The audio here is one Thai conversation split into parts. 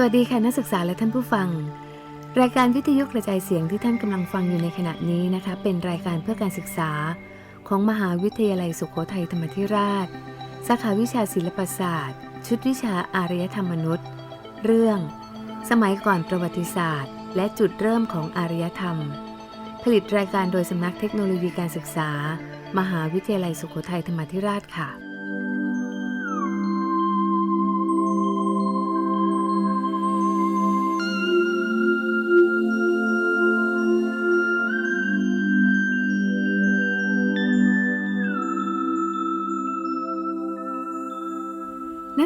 สวัสดีค่ะนักศึกษาและท่านผู้ฟัง รายการวิทยุกระจายเสียงที่ท่านกำลังฟังอยู่ในขณะนี้นะคะ เป็นรายการเพื่อการศึกษา ของมหาวิทยาลัยสุโขทัยธรรมธิราช สาขาวิชาศิลปศาสตร์ ชุดวิชาอารยธรรมมนุษย์ เรื่อง สมัยก่อนประวัติศาสตร์ และจุดเริ่มของอารยธรรม ผลิตรายการโดยสำนักเทคโนโลยีการศึกษา มหาวิทยาลัยสุโขทัยธรรมธิราชค่ะ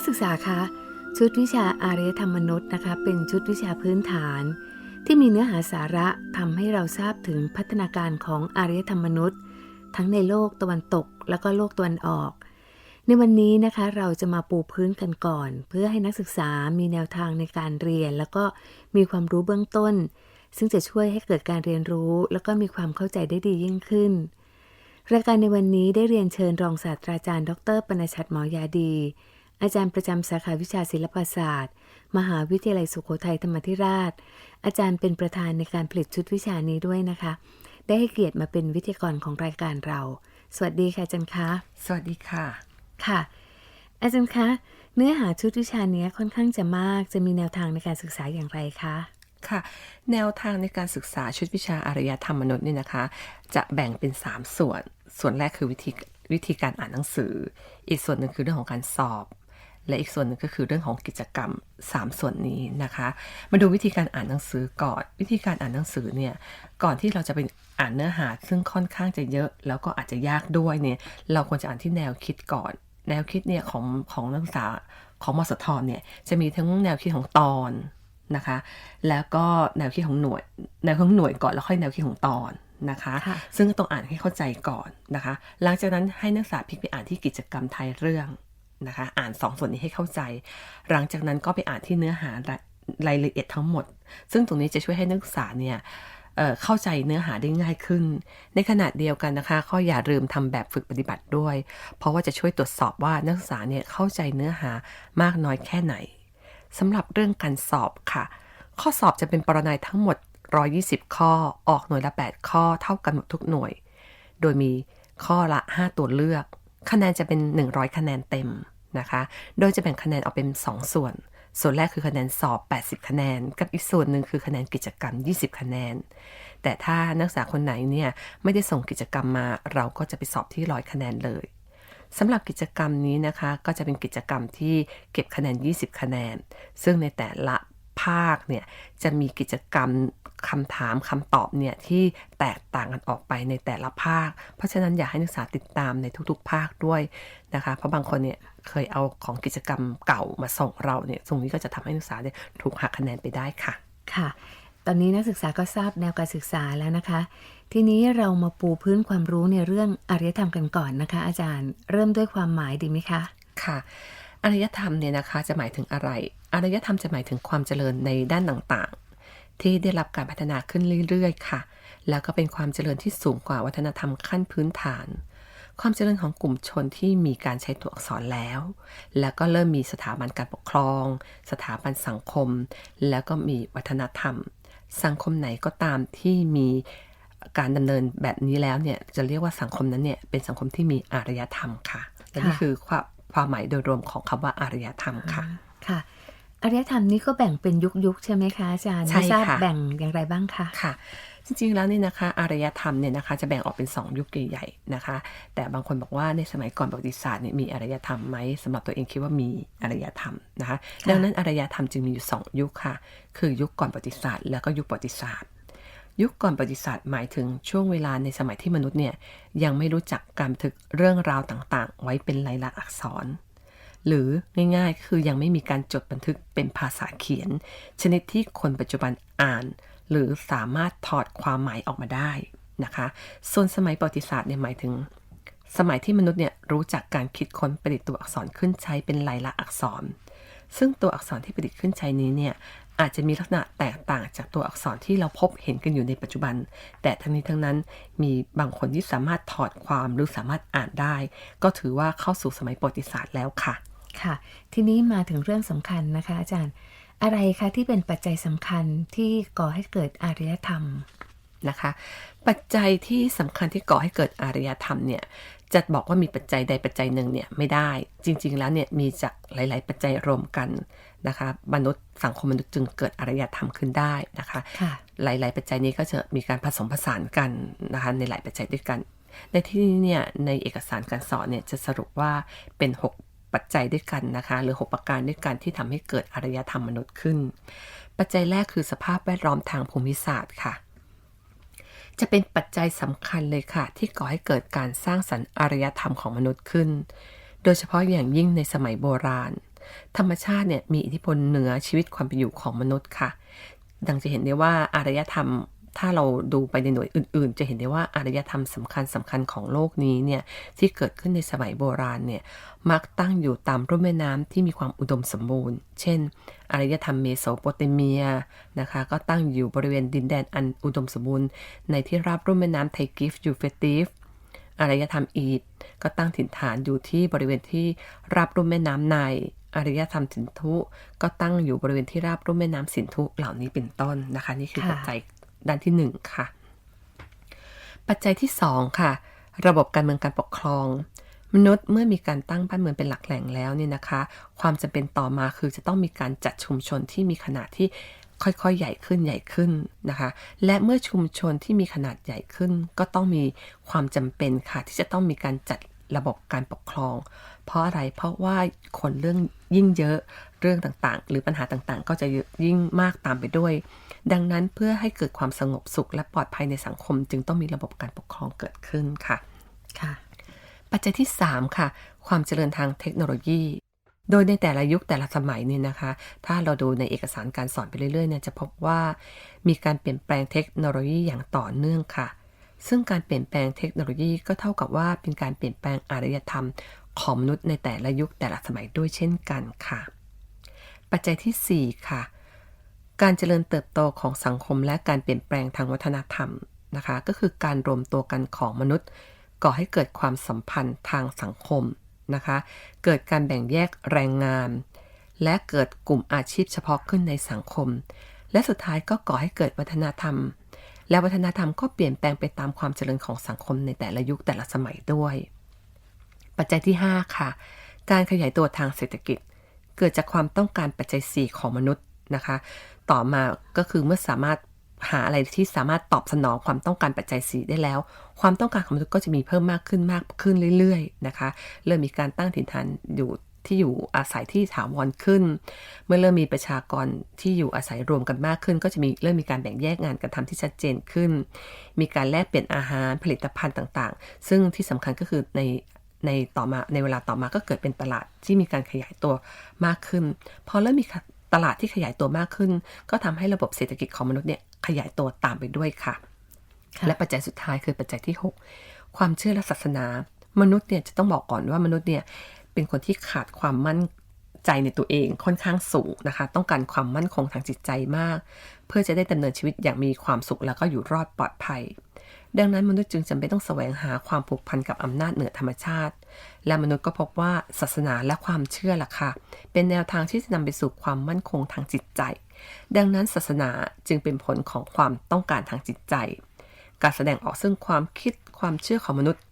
ศึกษาคะชุดวิชาอารยธรรมมนุษย์นะคะ เป็นชุดวิชาพื้นฐาน ที่มีเนื้อหาสาระทำให้เราทราบถึงพัฒนาการของอารยธรรมมนุษย์ ทั้งในโลกตะวันตก แล้วก็โลกตะวันออก ในวันนี้นะคะเราจะมาปูพื้นกันก่อน เพื่อให้นักศึกษามีแนวทางในการเรียน แล้วก็มีความรู้เบื้องต้น ซึ่งจะช่วยให้เกิดการเรียนรู้ แล้วก็มีความเข้าใจได้ดียิ่งขึ้นรายการในวันนี้ได้เรียนเชิญรองศาสตราจารย์ ดรปนชัดหมอยาดี อาจารย์ประจำสาขาวิชาศิลปศาสตร์ มหาวิทยาลัยสุโขทัยธรรมธิราช อาจารย์เป็นประธานในการผลิตชุดวิชานี้ด้วยนะคะ ได้ให้เกียรติมาเป็นวิทยากรของรายการเรา สวัสดีค่ะอาจารย์คะ สวัสดีค่ะ ค่ะ อาจารย์คะ เนื้อหาชุดวิชานี้ค่อนข้างจะมาก จะมีแนวทางในการศึกษาอย่างไรคะค่ะแนวทางในการศึกษาชุดวิชาอารยธรรมมนุษย์เนี่ยนะคะ จะแบ่งเป็น 3 ส่วน ส่วนแรกคือวิธีวิธีการอ่านหนังสือ อีกส่วนหนึ่งคือเรื่องของการสอบ และอีกส่วนหนึ่งก็คือเรื่องของกิจกรรม 3 ส่วนนี้นะคะ มาดูวิธีการอ่านหนังสือก่อน วิธีการอ่านหนังสือเนี่ย ก่อนที่เราจะไปอ่านเนื้อหาซึ่งค่อนข้างจะเยอะ แล้วก็อาจจะยากด้วยเนี่ย เราควรจะอ่านที่แนวคิดก่อน แนวคิดเนี่ยของของนักศึกษาของมสทเนี่ย จะมีทั้งแนวคิดของตอนนะคะ แล้วก็แนวคิดของหน่วย แนวคิดของหน่วยก่อนแล้วค่อยแนวคิดของตอนนะคะค่ะซึ่งต้องอ่านให้เข้าใจก่อนนะคะ หลังจากนั้นให้นักศึกษาพลิกไปอ่านที่กิจกรรมไทยเรื่อง นะคะ อ่านสองส่วนนี้ให้เข้าใจ หลังจากนั้นก็ไปอ่านที่เนื้อหารายรายละเอียดทั้งหมด ซึ่งตรงนี้จะช่วยให้นักศึกษาเนี่ยเเข้าใจเนื้อหาได้ง่ายขึ้น ในขณะเดียวกันนะคะ ก็อย่าลืมทำแบบฝึกปฏิบัติด้วย เพราะว่าจะช่วยตรวจสอบว่านักศึกษาเนี่ยเข้าใจเนื้อหามากน้อยแค่ไหนสำหรับเรื่องการสอบค่ะ ข้อสอบจะเป็นปรนัยทั้งหมด 120 ข้อ ออกหน่วยละ 8 ข้อเท่ากันหมดทุกหน่วย โดยมีข้อละ 5 ตัวเลือก คะแนนจะเป็น 100 คะแนนเต็ม นะคะ โดยจะแบ่งคะแนนออกเป็น 2 ส่วน ส่วนแรกคือคะแนนสอบ 80 คะแนน กับอีกส่วนหนึ่งคือคะแนนกิจกรรม 20 คะแนน แต่ถ้านักศึกษาคนไหนเนี่ยไม่ได้ส่งกิจกรรมมา เราก็จะไปสอบที่ร้อยคะแนนเลยสำหรับกิจกรรมนี้นะคะก็จะเป็นกิจกรรมที่เก็บคะแนน 20 คะแนน ซึ่งในแต่ละภาคเนี่ยจะมีกิจกรรมคำถามคำตอบเนี่ยที่แตกต่างกันออกไปในแต่ละภาค เพราะฉะนั้นอยากให้นักศึกษาติดตามในทุกๆ ภาคด้วยนะคะ เพราะบางคนเนี่ย เคยเอาของกิจกรรมเก่ามาส่งเราเนี่ยตรงนี้ก็จะทำให้นักศึกษาเนี่ยถูกหักคะแนนไปได้ค่ะ ค่ะ ตอนนี้นักศึกษาก็ทราบแนวการศึกษาแล้วนะคะ ทีนี้เรามาปูพื้นความรู้ในเรื่องอารยธรรมกันก่อนนะคะ อาจารย์ เริ่มด้วยความหมายดีไหมคะ ค่ะ อารยธรรมเนี่ยนะคะจะหมายถึงอะไร อารยธรรมจะหมายถึงความเจริญในด้านต่างๆ ที่ได้รับการพัฒนาขึ้นเรื่อยๆ ค่ะ แล้วก็เป็นความเจริญที่สูงกว่าวัฒนธรรมขั้นพื้นฐาน ความเจริญของกลุ่มชนที่มีการใช้ตัวอักษรแล้ว แล้วก็เริ่มมีสถาบันการปกครอง สถาบันสังคม แล้วก็มีวัฒนธรรม สังคมไหนก็ตามที่มีการดำเนินแบบนี้แล้วเนี่ยจะเรียกว่าสังคมนั้นเนี่ยเป็นสังคมที่มีอารยธรรมค่ะและนี่ค่ะคือความความหมายโดยรวมของคำว่าอารยธรรมค่ะค่ะอารยธรรมนี้ก็แบ่งเป็นยุคยุคๆใช่ไหมคะอาจารย์ใช่ไม่ทราบค่ะแบ่งอย่างไรบ้างคะค่ะ จริงๆแล้วเนี่ยนะคะอารยธรรมเนี่ยนะคะจะแบ่งออกเป็น 2 ยุคใหญ่ๆนะคะ แต่บางคนบอกว่าในสมัยก่อนประวัติศาสตร์เนี่ยมีอารยธรรมไหมสำหรับตัวเองคิดว่ามีอารยธรรมนะคะดังนั้นอารยธรรมจึงมีอยู่ 2 ยุคค่ะ คือยุคก่อนประวัติศาสตร์ แล้วก็ยุคประวัติศาสตร์ ยุคก่อนประวัติศาสตร์หมายถึงช่วงเวลาในสมัยที่มนุษย์เนี่ยยังไม่รู้จักการบันทึกเรื่องราวต่างๆ ไว้เป็นลายลักษณ์อักษรหรือง่ายๆ คือยังไม่มีการจดบันทึกเป็นภาษาเขียน ชนิดที่คนปัจจุบันอ่าน หรือสามารถถอดความหมายออกมาได้นะคะส่วนสมัยประวัติศาสตร์เนี่ยหมายถึง สมัยที่มนุษย์เนี่ยรู้จักการคิดค้นประดิษฐ์ตัวอักษรขึ้นใช้เป็นลายลักษณ์อักษร ซึ่งตัวอักษรที่ประดิษฐ์ขึ้นใช้นี้เนี่ยอาจจะมีลักษณะแตกต่างจากตัวอักษรที่เราพบเห็นกันอยู่ในปัจจุบัน แต่ทั้งนี้ทั้งนั้นมีบางคนที่สามารถถอดความหรือสามารถอ่านได้ ก็ถือว่าเข้าสู่สมัยประวัติศาสตร์แล้วค่ะค่ะ ทีนี้มาถึงเรื่องสำคัญนะคะอาจารย์ อะไรคะที่เป็นปัจจัยสำคัญที่ก่อให้เกิดอารยธรรมนะคะ ปัจจัยที่สำคัญที่ก่อให้เกิดอารยธรรมเนี่ยจะบอกว่ามีปัจจัยใดปัจจัยหนึ่งเนี่ยไม่ได้ จริง ๆ แล้วเนี่ยมีจากหลาย ๆ ปัจจัยรวมกันนะคะมนุษย์สังคมมนุษย์จึงเกิดอารยธรรมขึ้นได้นะคะค่ะหลาย ๆ ปัจจัยนี้ก็จะมีการผสมผสานกันนะคะในหลายปัจจัยด้วยกัน ในที่นี้เนี่ยในเอกสารการสอนเนี่ยจะสรุปว่าเป็น 6 ปัจจัยด้วยกันนะคะ หรือ 6 ประการด้วยกันที่ทำให้เกิดอารยธรรมมนุษย์ขึ้น ปัจจัยแรกคือสภาพแวดล้อมทางภูมิศาสตร์ค่ะ จะเป็นปัจจัยสำคัญเลยค่ะ ที่ก่อให้เกิดการสร้างสรรค์อารยธรรมของมนุษย์ขึ้น โดยเฉพาะอย่างยิ่งในสมัยโบราณ ธรรมชาติเนี่ยมีอิทธิพลเหนือชีวิตความเป็นอยู่ของมนุษย์ค่ะ ดังจะเห็นได้ว่าอารยธรรม ถ้าเราดูไปในหน่วยอื่น ๆ จะเห็นได้ว่าอารยธรรมสำคัญสำคัญของโลกนี้เนี่ยที่เกิดขึ้นในสมัยโบราณเนี่ยมักตั้งอยู่ตามรุ่มแม่น้ำที่มีความอุดมสมบูรณ์ เช่น อารยธรรมเมโสโปเตเมียนะคะก็ตั้งอยู่บริเวณดินแดนอันอุดมสมบูรณ์ ในที่ราบรุ่มแม่น้ำไทกิฟยูเฟติฟอารยธรรมอียิปต์ก็ตั้งถิ่นฐานอยู่ที่บริเวณที่ราบรุ่มแม่น้ำไนล์อารยธรรมสินธุ ก็ตั้งอยู่บริเวณที่ราบรุ่มแม่น้ำสินธุเหล่านี้เป็นต้นนะคะ นี่คือค่ะปัจจัย ด้านที่หนึ่งค่ะ ปัจจัยที่สองค่ะ ระบบการเมืองการปกครอง มนุษย์เมื่อมีการตั้งบ้านเมืองเป็นหลักแหล่งแล้วเนี่ยนะคะ ความจำเป็นต่อมาคือจะต้องมีการจัดชุมชนที่มีขนาดที่ค่อยๆ ใหญ่ขึ้นใหญ่ขึ้นนะคะ และเมื่อชุมชนที่มีขนาดใหญ่ขึ้น ก็ต้องมีความจำเป็นค่ะ ที่จะต้องมีการจัดระบบการปกครอง เพราะอะไรเพราะว่าคนเรื่องยิ่งเยอะเรื่องต่างๆ หรือปัญหาต่างๆ ก็จะยิ่งมากตามไปด้วย ดังนั้นเพื่อให้เกิดความสงบสุขและปลอดภัยในสังคม จึงต้องมีระบบการปกครองเกิดขึ้นค่ะค่ะ ปัจจัยที่ 3 ค่ะ ความเจริญทางเทคโนโลยี โดยในแต่ละยุคแต่ละสมัยเนี่ยนะคะ ถ้าเราดูในเอกสารการสอนไปเรื่อยๆเนี่ยจะพบว่า มีการเปลี่ยนแปลงเทคโนโลยีอย่างต่อเนื่องค่ะ ซึ่งการเปลี่ยนแปลงเทคโนโลยีก็เท่ากับว่าเป็นการเปลี่ยนแปลงอารยธรรมของมนุษย์ในแต่ละยุคแต่ละสมัยด้วยเช่นกันค่ะ ปัจจัยทีสี่4 ค่ะ การเจริญเติบโตของสังคมและการเปลี่ยนแปลงทางวัฒนธรรมนะคะ ก็คือการรวมตัวกันของมนุษย์ ก่อให้เกิดความสัมพันธ์ทางสังคมนะคะ เกิดการแบ่งแยกแรงงาน และเกิดกลุ่มอาชีพเฉพาะขึ้นในสังคม และสุดท้ายก็ก่อให้เกิดวัฒนธรรม และวัฒนธรรมก็เปลี่ยนแปลงไปตามความเจริญของสังคมในแต่ละยุคแต่ละสมัยด้วย ปัจจัยที่ 5 ค่ะ การขยายตัวทางเศรษฐกิจ เกิดจากความต้องการปัจจัย 4 ของมนุษย์นะคะ ต่อมาก็คือเมื่อสามารถหาอะไรที่สามารถตอบสนองความต้องการปัจจัย4ได้แล้ว ความต้องการของมนุษย์ก็จะมีเพิ่มมากขึ้นมากขึ้นเรื่อยๆนะคะ เริ่มมีการตั้งถิ่นฐานอยู่ที่อยู่อาศัยที่ถาวรขึ้น เมื่อเริ่มมีประชากรที่อยู่อาศัยรวมกันมากขึ้น ก็จะมีเริ่มมีการแบ่งแยกงานกันทำที่ชัดเจนขึ้น มีการแลกเปลี่ยนอาหารผลิตภัณฑ์ต่างๆ ซึ่งที่สำคัญก็คือในในต่อมาในเวลาต่อมาก็เกิดเป็นตลาดที่มีการขยายตัวมากขึ้น พอเริ่มมี ตลาดที่ขยายตัวมากขึ้น ก็ทำให้ระบบเศรษฐกิจของมนุษย์เนี่ยขยายตัวตามไปด้วยค่ะค่ะ และปัจจัยสุดท้ายคือปัจจัยที่ 6 ความเชื่อและศาสนา มนุษย์เนี่ยจะต้องบอกก่อนว่ามนุษย์เนี่ยเป็นคนที่ขาดความมั่นใจในตัวเองค่อนข้างสูงนะคะ ต้องการความมั่นคงทางจิตใจมาก เพื่อจะได้ดำเนินชีวิตอย่างมีความสุขแล้วก็อยู่รอดปลอดภัย ดังนั้นมนุษย์จึงจำเป็นต้องแสวงหาความผูกพันกับอำนาจเหนือธรรมชาติ และมนุษย์ก็พบว่าศาสนาและความเชื่อล่ะค่ะ เป็นแนวทางที่จะนำไปสู่ความมั่นคงทางจิตใจ ดังนั้นศาสนาจึงเป็นผลของความต้องการทางจิตใจ การแสดงออกซึ่งความคิดความเชื่อของมนุษย์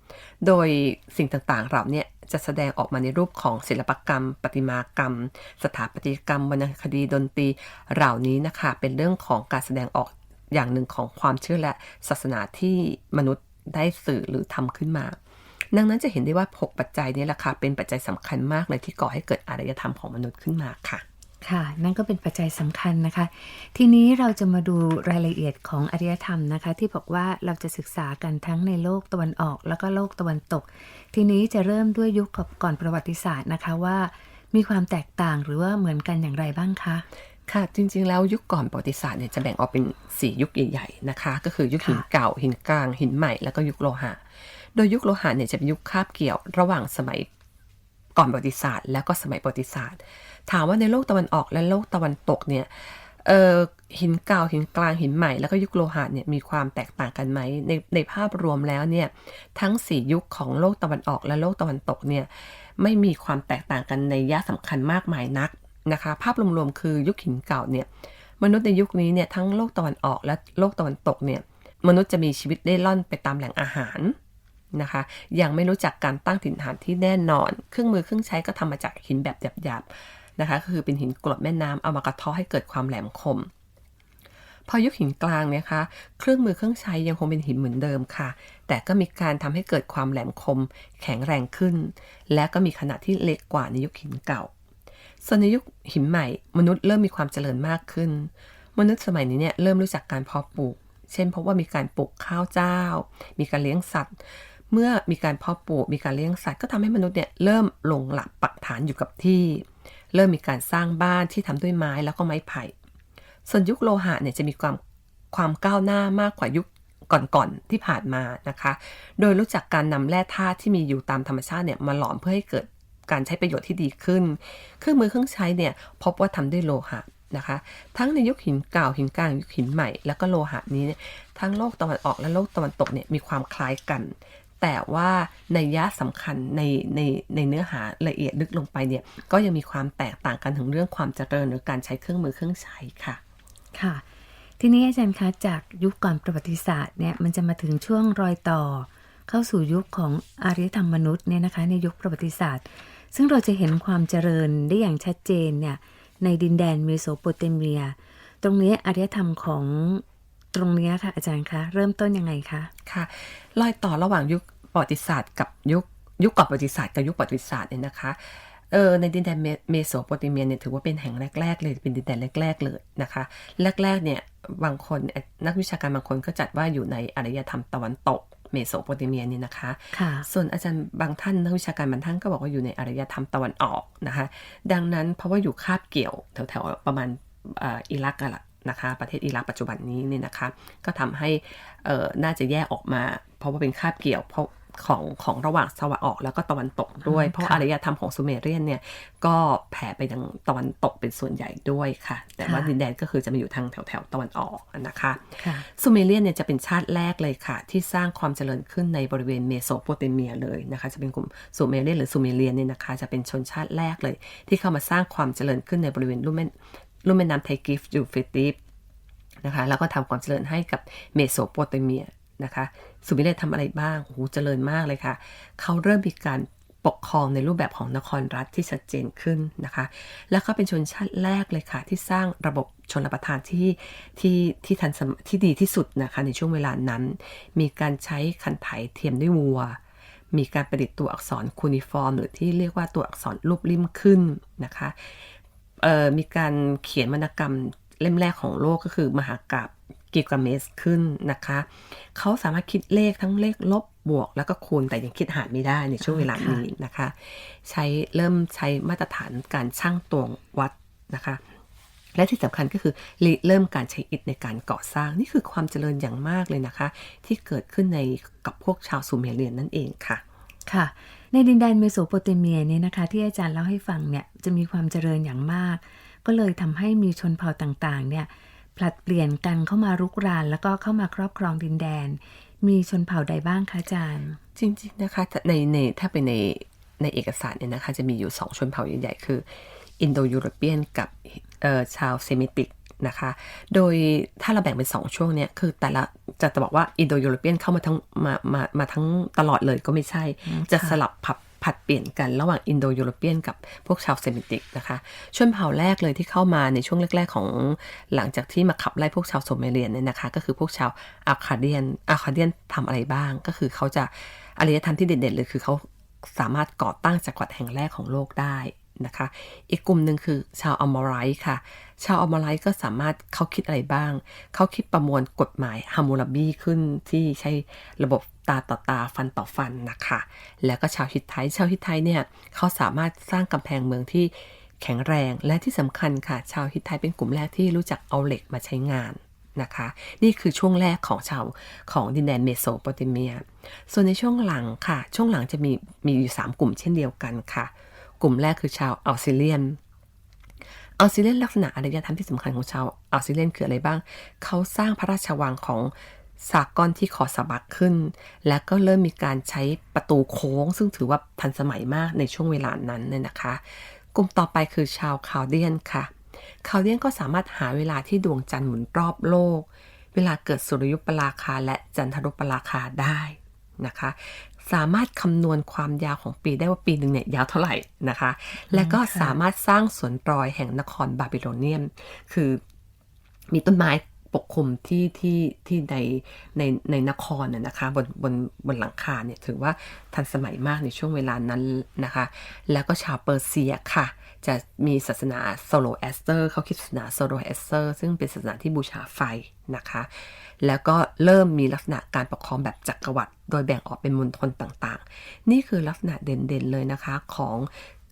โดยสิ่งต่างๆเหล่าเนี้จะแสดงออกมาในรูปของศิลปกรรม ประติมากรรม สถาปัตยกรรมวรรณคดีดนตรีเหล่านี้นะคะ เป็นเรื่องของการแสดงออก อย่างหนึ่งของความเชื่อและศาสนาที่มนุษย์ได้สื่อหรือทำขึ้นมา ดังนั้นจะเห็นได้ว่า 6 ปัจจัยนี้แหละค่ะเป็นปัจจัยสำคัญมากเลยที่ก่อให้เกิดอารยธรรมของมนุษย์ขึ้นมาค่ะ ค่ะ นั่นก็เป็นปัจจัยสำคัญนะคะ ทีนี้เราจะมาดูรายละเอียดของอารยธรรมนะคะ ที่บอกว่าเราจะศึกษากันทั้งในโลกตะวันออก แล้วก็โลกตะวันตก ทีนี้จะเริ่มด้วยยุคก่อนประวัติศาสตร์นะคะว่ามีความแตกต่างหรือว่าเหมือนกันอย่างไรบ้างคะ ค่ะ จริง ๆ แล้วยุคก่อนประวัติศาสตร์เนี่ยจะแบ่งออกเป็น 4 ยุคใหญ่ๆนะคะ ก็คือยุคหินเก่าหินกลาง หินใหม่แล้วก็ยุคโลหะ โดยยุคโลหะเนี่ยจะเป็นยุคคาบเกี่ยวระหว่างสมัยก่อนประวัติศาสตร์ แล้วก็สมัยประวัติศาสตร์ ถามว่าในโลกตะวันออกและโลกตะวันตกเนี่ยหินเก่าหินกลางหินใหม่ แล้วก็ยุคโลหะเนี่ยมีความแตกต่างกันไหมในในภาพรวมแล้วเนี่ยทั้ง 4 ยุคของโลกตะวันออกและโลกตะวันตกเนี่ยไม่มีความแตกต่างกันในยะสำคัญมากมายนัก นะคะ ภาพรวมๆคือยุคหินเก่าเนี่ยมนุษย์ในยุคนี้เนี่ยทั้งโลกตะวันออกและโลกตะวันตกเนี่ยมนุษย์จะมีชีวิตเล่ร่อนไปตามแหล่งอาหารนะคะ ยังไม่รู้จักการตั้งถิ่นฐานที่แน่นอน เครื่องมือเครื่องใช้ก็ทำมาจากหินแบบหยาบๆนะคะก็คือเป็นหินกรดแม่น้ำเอามากระเทาะให้เกิดความแหลมคม พอยุคหินกลางเนี่ยคะเครื่องมือเครื่องใช้ยังคงเป็นหินเหมือนเดิมค่ะ แต่ก็มีการทำให้เกิดความแหลมคม แข็งแรงขึ้น และก็มีขนาดที่เล็กกว่าในยุคหินเก่า ส่วนในยุคหินใหม่ มนุษย์เริ่มมีความเจริญมากขึ้น มนุษย์สมัยนี้เนี่ยเริ่มรู้จักการเพาะปลูก เช่นพบว่ามีการปลูกข้าวเจ้า มีการเลี้ยงสัตว์ เมื่อมีการเพาะปลูก มีการเลี้ยงสัตว์ก็ทำให้มนุษย์เนี่ยเริ่มลงหลักปักฐานอยู่กับที่ เริ่มมีการสร้างบ้านที่ทำด้วยไม้แล้วก็ไม้ไผ่ ส่วนยุคโลหะเนี่ยจะมีความความก้าวหน้ามากกว่ายุคก่อนๆที่ผ่านมานะคะ โดยรู้จักการนำแร่ธาตุที่มีอยู่ตามธรรมชาติเนี่ยมาหลอมเพื่อให้เกิด การใช้ประโยชน์ที่ดีขึ้น เครื่องมือเครื่องใช้เนี่ยพบว่าทำด้วยโลหะนะคะ ทั้งในยุคหินเก่าหินกลางยุคหินใหม่ แล้วก็โลหะนี้เนี่ยทั้งโลกตะวันออกและโลกตะวันตกเนี่ยมีความคล้ายกัน แต่ว่าในยะสำคัญในในในเนื้อหาละเอียดลึกลงไปเนี่ยก็ยังมีความแตกต่างกันถึงเรื่องความเจริญหรือการใช้เครื่องมือเครื่องใช้ค่ะค่ะ ทีนี้อาจารย์คะจากยุคก่อนประวัติศาสตร์เนี่ยมันจะมาถึงช่วงรอยต่อ เข้าสู่ยุคของอารยธรรมมนุษย์เนี่ยนะคะ ในยุคประวัติศาสตร์ ซึ่งเราจะเห็นความเจริญได้อย่างชัดเจนเนี่ยในดินแดนเมโสโปเตเมีย ตรงนี้อารยธรรมของตรงนี้ค่ะอาจารย์คะเริ่มต้นยังไงคะค่ะรอยต่อระหว่างยุคประวัติศาสตร์กับยุคยุคก่อนประวัติศาสตร์กับยุคประวัติศาสตร์เนี่ยนะคะเออในดินแดนเมโสโปเตเมียเนี่ยถือว่าเป็นแห่งแรก ๆ เลยเป็นดินแดนแรก ๆ เลยนะคะ แรก ๆ เนี่ยบางคนนักวิชาการบางคนก็จัดว่าอยู่ในอารยธรรมตะวันตก เมโสโปเตเมียเนี่ยนะคะค่ะส่วนอาจารย์บางท่านนักวิชาการบางท่านก็บอกว่าอยู่ในอารยธรรมตะวันออกนะคะ ดังนั้นเพราะว่าอยู่คาบเกี่ยวแถวๆประมาณเอ่ออิรักกันละนะคะประเทศอิรักปัจจุบันนี้เนี่ยนะคะ ก็ทำให้เอ่อน่าจะแยกออกมา เพราะว่าเป็นคาบเกี่ยวเพราะ ของของระหว่างตะวันออกแล้วก็ตะวันตกด้วยอืมเพราะค่ะอารยธรรมของซูเมเรียนเนี่ยก็แผ่ไปทางตะวันตกเป็นส่วนใหญ่ด้วยค่ะ แต่ว่าค่ะดินแดนก็คือจะมาอยู่ทางแถวแถวๆตะวันออกนะคะค่ะซูเมเรียนเนี่ยจะเป็นชาติแรกเลยค่ะ ที่สร้างความเจริญขึ้นในบริเวณเมโสโปเตเมียเลยนะคะ จะเป็นกลุ่มซูเมเรียนหรือซูเมเรียนเนี่ยนะคะจะเป็นชนชาติแรกเลย ที่เข้ามาสร้างความเจริญขึ้นในบริเวณลุ่มแม่ลุ่มแม่น้ำไทกิฟยูเฟรติสนะคะแล้วก็ทำความเจริญให้กับเมโสโปเตเมียนะคะ ซูเมเรียนทำอะไรบ้างโอ้โหเจริญมากเลยค่ะ เขาเริ่มมีการปกครองในรูปแบบของนครรัฐที่ชัดเจนขึ้นนะคะ แล้วก็เป็นชนชาติแรกเลยค่ะ ที่สร้างระบบชนประทานที่ที่ที่ทันสมที่ดีที่สุดนะคะในช่วงเวลานั้น มีการใช้คันไถเทียมด้วยวัว มีการประดิษฐ์ตัวอักษรคูนิฟอร์ม หรือที่เรียกว่าตัวอักษรรูปริมขึ้นนะคะมีการเขียนวรรณกรรมเล่มแรกของโลกก็คือมหากราบ กิลกาเมสขึ้นนะคะ เขาสามารถคิดเลขทั้งเลขลบบวกแล้วก็คูณแต่ยังคิดหารไม่ได้ในช่วงเวลานี้นะคะ ใช้เริ่มใช้มาตรฐานการชั่งตวงวัดนะคะ และที่สำคัญก็คือเริ่มการใช้อิฐในการก่อสร้างนี่คือความเจริญอย่างมากเลยนะคะ ที่เกิดขึ้นในกับพวกชาวซูเมเรียนนั่นเองค่ะค่ะในดินแดนเมโสโปเตเมียเนี่ยนะคะ ที่อาจารย์เล่าให้ฟังเนี่ยจะมีความเจริญอย่างมาก ก็เลยทำให้มีชนเผ่าต่างๆเนี่ย ผลัดเปลี่ยนกันเข้ามารุกราน แล้วก็เข้ามาครอบครองดินแดน มีชนเผ่าใดบ้างคะอาจารย์ จริง ๆ นะคะในในถ้าเป็นในในเอกสารเนี่ยนะคะจะมีอยู่ 2 ชนเผ่าใหญ่ๆ คืออินโดยูโรเปียนกับเอ่อชาวเซมิติกนะคะ โดยถ้าเราแบ่งเป็น 2 ช่วงเนี่ย คือแต่ละจะจะบอกว่าอินโดยูโรเปียนเข้ามาทั้งมามามาทั้งตลอดเลยก็ไม่ใช่ จะค่ะสลับผับ ผัดเปลี่ยนกันระหว่างอินโดยุโรเปียนกับพวกชาวเซมิติกนะคะชนเผ่าแรกเลยที่เข้ามาในช่วงแรก ๆ ของหลังจากที่มาขับไล่พวกชาวโซเมเรียนเนี่ยนะคะ ก็คือพวกชาวอาคาเดียนอาคาเดียนทำอะไรบ้าง ก็คือเขาจะอารยธรรมที่เด่นๆเลยคือเขาสามารถก่อตั้งจักรวรรดิแห่งแรกของโลกได้ นะคะ อีกกลุ่มหนึ่งคือชาวอัลมอไรค่ะ ชาวอัลมอไรก็สามารถเขาคิดอะไรบ้าง เขาคิดประมวลกฎหมายฮามูราบีขึ้นที่ใช้ระบบตาต่อตาฟันต่อฟันนะคะ แล้วก็ชาวฮิตไทชาวฮิตไทเนี่ยเขาสามารถสร้างกำแพงเมืองที่แข็งแรงและที่สำคัญค่ะ ชาวฮิตไทเป็นกลุ่มแรกที่รู้จักเอาเหล็กมาใช้งานนะคะ นี่คือช่วงแรกของชาวของดินแดนเมโสโปเตเมีย ส่วนในช่วงหลังค่ะ ช่วงหลังจะมีมีอยู่ 3 กลุ่มเช่นเดียวกันค่ะ กลุ่มแรกคือชาวอัลซิเลียนอัลซิเลียนลักษณะอารยธรรมที่สำคัญของชาวอัลซิเลียนคืออะไรบ้าง เขาสร้างพระราชวังของสากอนที่คอสบักขึ้น และก็เริ่มมีการใช้ประตูโค้ง ซึ่งถือว่าทันสมัยมากในช่วงเวลานั้นเนี่ยนะคะ กลุ่มต่อไปคือชาวคาวเดียนค่ะ คาวเดียนก็สามารถหาเวลาที่ดวงจันทร์หมุนรอบโลก เวลาเกิดสุริยุปราคาและจันทรุปราคาได้นะคะ สามารถคำนวณความยาวของปีได้ว่าปีหนึ่งเนี่ยยาวเท่าไหร่นะคะ และก็ค่ะสามารถสร้างสวนรอยแห่งนครบาบิโลเนียมคือมีต้นไม้ ปกคลุมที่ที่ที่ในในในนครน่ะนะคะบนบนบนหลังคาเนี่ยถือว่าทันสมัยมากในช่วงเวลานั้นนะคะ แล้วก็ชาวเปอร์เซียค่ะ จะมีศาสนาโซโลแอสเตอร์เขาคิดศาสนาโซโลแอสเตอร์ซึ่งเป็นศาสนาที่บูชาไฟนะคะ แล้วก็เริ่มมีลักษณะการปกครองแบบจักรวรรดิโดยแบ่งออกเป็นมณฑลต่างๆ นี่คือลักษณะเด่นๆเลยนะคะของ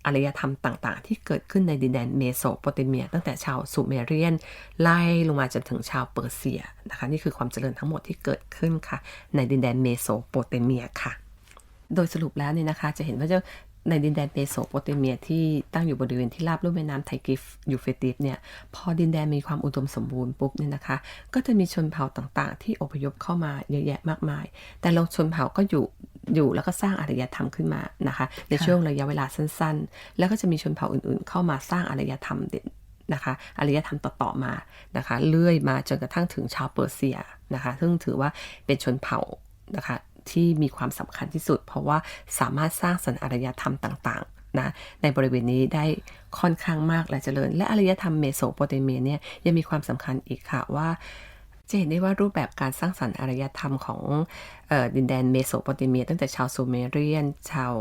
อารยธรรมต่างๆ ที่เกิดขึ้นในดินแดนเมโสโปเตเมีย ตั้งแต่ชาวซูเมเรียน ไล่ลงมาจนถึงชาวเปอร์เซียนะคะนี่คือความเจริญทั้งหมดที่เกิดขึ้นค่ะ ในดินแดนเมโสโปเตเมียค่ะ โดยสรุปแล้วเนี่ยนะคะจะเห็นว่าจะในดินแดนเมโสโปเตเมียที่ตั้งอยู่บริเวณที่ราบลุ่มแม่น้ำไทกิฟยูเฟติสเนี่ยพอดินแดนมีความอุดมสมบูรณ์ปุ๊บเนี่ยนะคะ ก็จะมีชนเผ่าต่างๆ ที่อพยพเข้ามาเยอะแยะมากมาย แต่ละชนเผ่าก็อยู่ อยู่แล้วก็สร้างอารยธรรมขึ้นมานะคะ ในช่วงระยะเวลาสั้นๆ แล้วก็จะมีชนเผ่าอื่นๆ เข้ามาสร้างอารยธรรมเด่นนะคะอารยธรรมต่อๆมานะคะ เลื่อยมาจนกระทั่งถึงชาวเปอร์เซียนะคะ ซึ่งถือว่าเป็นชนเผ่านะคะที่มีความสำคัญที่สุด เพราะว่าสามารถสร้างสรรค์อารยธรรมต่างๆนะในบริเวณนี้ได้ค่อนข้างมากและเจริญ และอารยธรรมเมโสโปเตเมียเนี่ยยังมีความสำคัญอีกค่ะว่า จะเห็นได้ว่ารูปแบบการสร้างสรรค์อารยธรรมของออดินแดนเมโสโปเตเมีย ตั้งแต่ชาวซูเมเรียน ชาว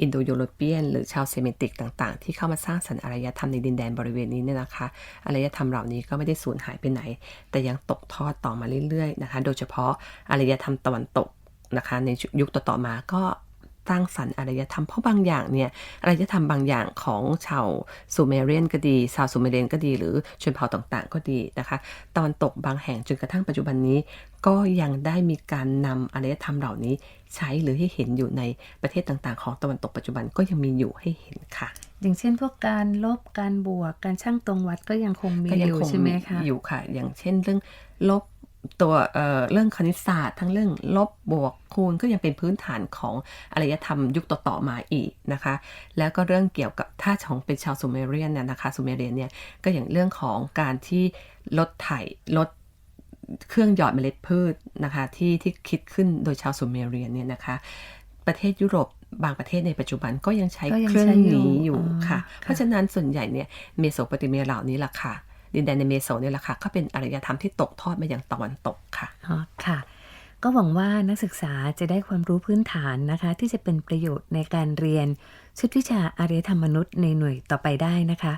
อินโดยูโรเปียน หรือชาวเซมิติกต่าง ๆ ที่เข้ามาสร้างสรรค์อารยธรรมในดินแดนบริเวณนี้เนี่ยนะคะอารยธรรมเหล่านี้ก็ไม่ได้สูญหายไปไหน แต่ยังตกทอดต่อมาเรื่อยๆนะคะ โดยเฉพาะอารยธรรมตะวันตกนะคะในยุคต่อๆมาก็ สร้างสรรค์อารยธรรมเพราะบางอย่างเนี่ยอารยธรรมบางอย่างของชาวซูเมเรียนก็ดีชาวซูเมเรียนก็ดี หรือชนเผ่าต่างๆ ก็ดีนะคะตะวันตกบางแห่งจนกระทั่งปัจจุบันนี้ ก็ยังได้มีการนำอารยธรรมเหล่านี้ใช้หรือให้เห็นอยู่ในประเทศต่างๆ ของตะวันตกปัจจุบันก็ยังมีอยู่ให้เห็นค่ะ อย่างเช่นพวกการลบการบวกการช่างตรงวัดก็ยังคงมีก็อยังยู่คงใช่ไหมคะอยู่ค่ะ อย่างเช่นเรื่องลบ ตัวเอ่อเรื่องคณิตศาสตร์ทั้งเรื่องลบบวกคูณก็ยังเป็นพื้นฐานของอารยธรรมยุคต่อๆมาอีกนะคะ แล้วก็เรื่องเกี่ยวกับถ้าของเป็นชาวซูเมเรียนเนี่ยนะคะซูเมเรียนเนี่ยก็อย่างเรื่องของการที่ลดไถลดเครื่องหยอดเมล็ดพืชนะคะที่ที่คิดขึ้นโดยชาวซูเมเรียนเนี่ยนะคะ ประเทศยุโรปบางประเทศในปัจจุบันก็ยังใช้ก็ยังเครื่องใช้อยู่นี้อยู่อ๋อค่ะค่ะ เพราะฉะนั้นส่วนใหญ่เนี่ยเมโสโปเตเมียเหล่านี้ล่ะค่ะ ดินแดนในเมโสเนี่ยแหละค่ะก็เป็นอารยธรรมที่ตกทอดมาอย่างตะวันตกค่ะอ๋อค่ะ ก็หวังว่านักศึกษาจะได้ความรู้พื้นฐานนะคะ ที่จะเป็นประโยชน์ในการเรียน ชุดวิชาอารยธรรมมนุษย์ในหน่วยต่อไปได้นะคะ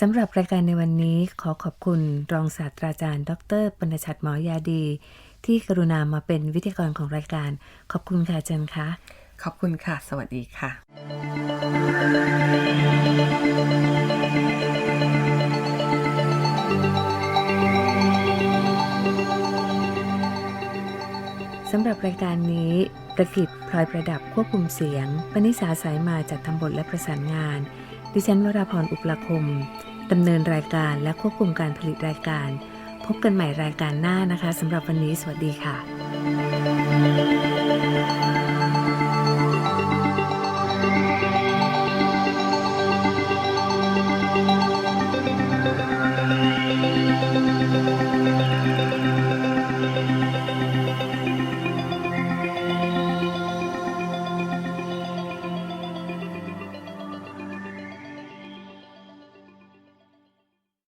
สำหรับรายการในวันนี้ขอขอบคุณรองศาสตราจารย์ ดรปนชัดหมอยาดี ที่กรุณามาเป็นวิทยากรของรายการ ขอบคุณค่ะอาจารย์คะขอบคุณค่ะ สวัสดีค่ะ รับรายการนี้ ประกิจพลอยประดับควบคุมเสียง ปณิสาสายมาจัดทำบทและประสานงาน ดิฉันวราพรอุปลคมดำเนินรายการและควบคุมการผลิตรายการ พบกันใหม่รายการหน้านะคะสำหรับวันนี้สวัสดีค่ะ